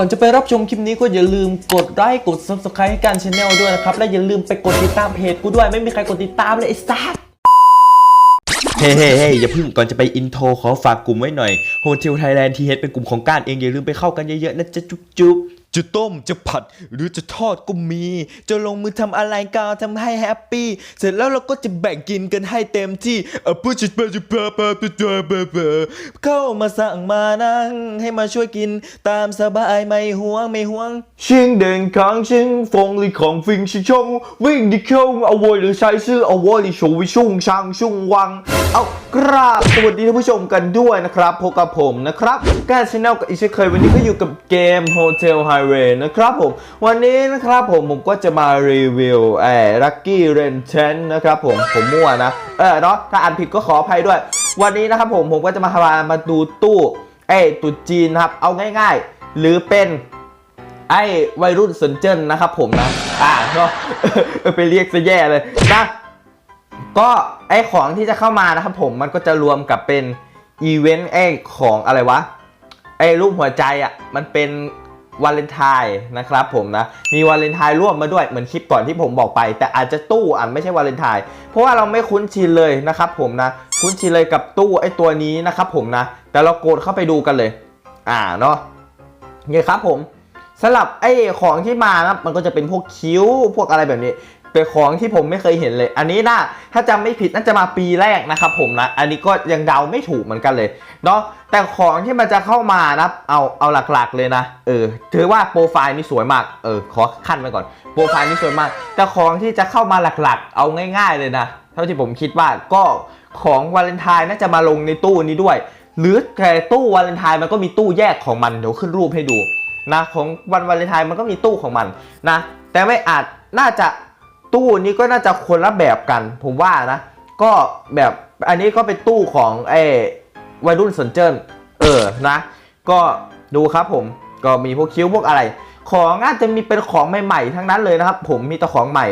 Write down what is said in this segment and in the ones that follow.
ก่อนจะไปรับชมคลิปนี้ก็อย่าลืมกดไลค์กด subscribe ให้การช anel ด้วยนะครับ และอย่าลืมไปกดติดตามเพจกูด้วยไม่มีใครกดติดตามเลยไอ้สัสเฮ้เฮ้เฮ้อย่าเพิ่งก่อนจะไปอินโทรขอฝากกลุ่มไว้หน่อยโฮเทลไทยแลนด์ทีเป็นกลุ่มของการเองอย่าลืมไปเข้ากันเยอะๆนะจ๊ะจุ๊บ จะต้มจะผัดหรือจะทอดก็มี จะลงมือทำอะไรก็ทำให้แฮปปี้เสร็จแล้วเราก็จะแบ่งกินกันให้เต็มที่เออพูดจิตเปจิเปเปเปเปเปเปเข้ามาสั่งมานั่งให้มาช่วยกินตามสบายไม่ห่วงไม่ห่วงชิงเด่นของชิงฟงลีของฟิงชิชงวิ่งดิเข้าเอาไว้หรือใช้ชื่อเอาไว้หรือชวิชุ่งช่างชุ่งวังเอากราบสวัสดีท่านผู้ชมกันด้วยนะครับพบกับผมนะครับแก้ชแนลกับอีเช่นเคยวันนี้ก็อยู่กับเกม Hotel Highway นะครับผม วันนี้นะครับผมผมก็จะมารีวิวไอ้ Lucky r e n t e n นะครับผมผมมั่วนะ เออเนาะถ้าอ่านผิดก็ขออภัยด้วย วันนี้นะครับผมผมก็จะมาพามาดูตู้ไอ้ตุ๊จีนครับ เอาง่ายๆ หรือเป็นไอ้วัยรุ่นสนเจิ้นนะครับผมนะ อ่าก็ไปเรียกซะแย่เลยนะก็ไอของที่จะเข้ามานะครับผมมันก็จะรวมกับเป็นอีเวนต์ไอของอะไรวะไอรูปหัวใจอะมันเป็น วาเลนไทน์นะครับผมนะ มีวาเลนไทน์ร่วมมาด้วยเหมือนคลิปก่อนที่ผมบอกไป แต่อาจจะตู้อะไม่ใช่วาเลนไทน์เพราะว่าเราไม่คุ้นชินเลยนะครับผมนะ คุ้นชินเลยกับตู้ไอตัวนี้นะครับผมนะ แต่เราโกดเข้าไปดูกันเลย อ่าเนาะเนี่ยครับผมสำหรับไอ้ของที่มานะมันก็จะเป็นพวกคิ้วพวกอะไรแบบนี้ เป็นของที่ผมไม่เคยเห็นเลย อันนี้นะถ้าจำไม่ผิดน่าจะมาปีแรกนะครับผมนะ อันนี้ก็ยังเดาไม่ถูกเหมือนกันเลยเนาะ แต่ของที่มันจะเข้ามานะ เอาเอาหลักๆเลยนะ เออ ถือว่าโปรไฟล์นี่สวยมาก เออ ขอขั้นไปก่อน โปรไฟล์นี่สวยมาก แต่ของที่จะเข้ามาหลักๆ เอาง่าย ๆ เลยนะ เท่าที่ผมคิดว่าก็ของวาเลนไทน์น่าจะมาลงในตู้นี้ด้วย หรือแค่ตู้วาเลนไทน์มันก็มีตู้แยกของมัน เดี๋ยวขึ้นรูปให้ดูนะ ของวันวาเลนไทน์มันก็มีตู้ของมันนะ แต่ไม่อาจน่าจะ ตู้นี้ก็น่าจะคนละแบบกัน ผมว่านะ ก็แบบอันนี้ก็เป็นตู้ของไอ้วัยรุ่นสนเจิ้นเออนะ ก็ดูครับผมก็มีพวกคิ้วพวกอะไร ของอาจจะมีเป็นของใหม่ๆทั้งนั้นเลยนะครับ ผมมีแต่ของใหม่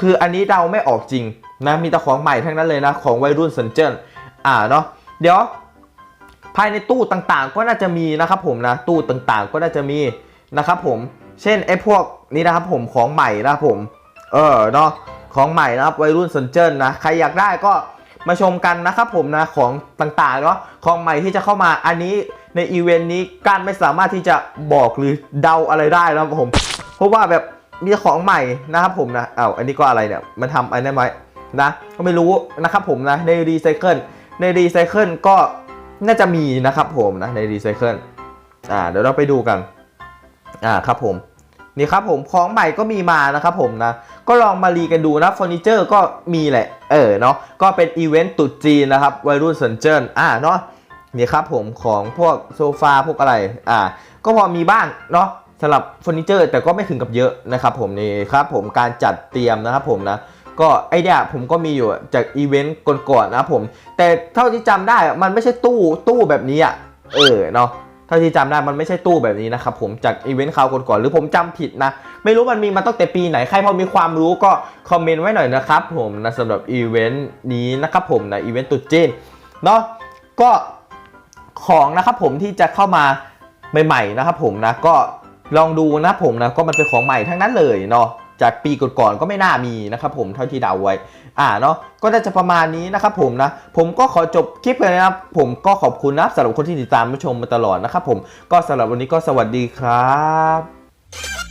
คืออันนี้เดาไม่ออกจริงนะมีแต่ของใหม่ทั้งนั้นเลยนะ ของวัยรุ่นสนเจิ้นอ่าเนาะเดี๋ยว ภายในตู้ต่างๆ ก็น่าจะมีนะครับผมนะตู้ต่างๆ ก็น่าจะมีนะครับผม เช่นไอ้พวกนี้นะครับผมของใหม่นะครับผม เออเนาะของใหม่นะครับวัยรุ่นสนเจิ้นนะใครอยากได้ก็มาชมกันนะครับผมนะของต่างๆเนาะของใหม่ที่จะเข้ามาอันนี้ในอีเวนต์นี้การไม่สามารถที่จะบอกหรือเดาอะไรได้นะครับผมเพราะว่าแบบมีของใหม่นะครับผมนะอ้าวอันนี้ก็อะไรเนี่ยมันทำอันนี้ไหมนะก็ไม่รู้นะครับผมนะในรีไซเคิลในรีไซเคิลก็น่าจะมีนะครับผมนะในรีไซเคิลอ่าเดี๋ยวเราไปดูกันอ่าครับผม นี่ครับผมของใหม่ก็มีมานะครับผมนะ ก็ลองมารีกันดูนะเฟอร์นิเจอร์ก็มีแหละ เออเนาะก็เป็นอีเวนต์ตรุษจีนนะครับวัยรุ่นสนเจิ้นอ่าเนาะนี่ครับผมของพวกโซฟาพวกอะไรอ่าก็พอมีบ้างเนาะสำหรับเฟอร์นิเจอร์แต่ก็ไม่ถึงกับเยอะนะครับผมนี่ครับผมการจัดเตรียมนะครับผมนะก็ไอเดียผมก็มีอยู่จากอีเวนต์ก่อนๆนะครับผม แต่เท่าที่จำได้มันไม่ใช่ตู้ตู้แบบนี้อะเออเนาะ เท่าที่จำได้มันไม่ใช่ตู้แบบนี้นะครับผมจากอีเวนต์คราวก่อนๆหรือผมจำผิดนะ ไม่รู้มันมีมาตั้งแต่ปีไหนใครพอมีความรู้ก็คอมเมนต์ไว้หน่อยนะครับผมนะสำหรับอีเวนต์นี้นะครับผมนะอีเวนต์ตุ๊จีนเนาะก็ของนะครับผมที่จะเข้ามาใหม่ๆนะครับผมนะก็ลองดูนะครับผมนะก็มันเป็นของใหม่ทั้งนั้นเลยเนาะ จากปีก่อนๆก็ไม่น่ามีนะครับผมเท่าที่เดาไว้ อ่าเนาะก็น่าจะประมาณนี้นะครับผมนะ ผมก็ขอจบคลิปเลยนะครับ ผมก็ขอบคุณนะสำหรับคนที่ติดตามรับชมมาตลอดนะครับผมก็สำหรับวันนี้ก็สวัสดีครับ